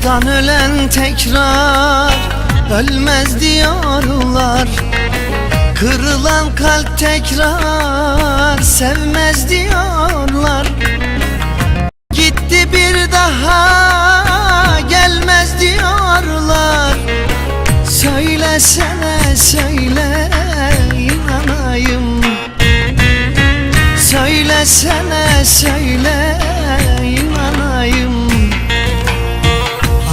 Sevdadan ölen tekrar ölmez diyorlar Kırılan kalp tekrar sevmez diyorlar Gitti bir daha gelmez diyorlar Söylesene söyle inanayım. Söylesene söyle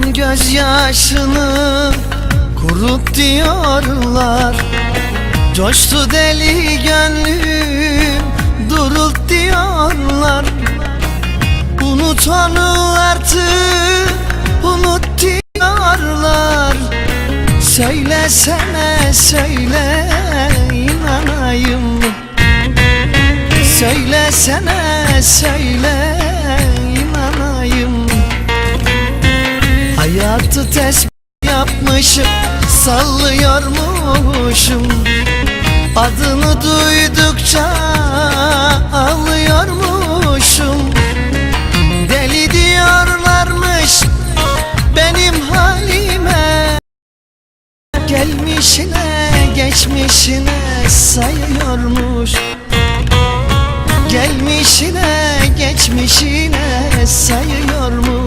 Akan gözyaşını kurut diyorlar. Coştu deli gönlüm durult diyorlar. Unut onu artık unut diyorlar. Söylesene söyle inanayım Söylesene söyle Hayatı tesbih yapmışım Sallıyormuşum. Adını duydukça ağlıyormuşum. Deli diyorlarmış benim halime. Gelmişine geçmişine sayıyormuş. Gelmişine geçmişine sayıyor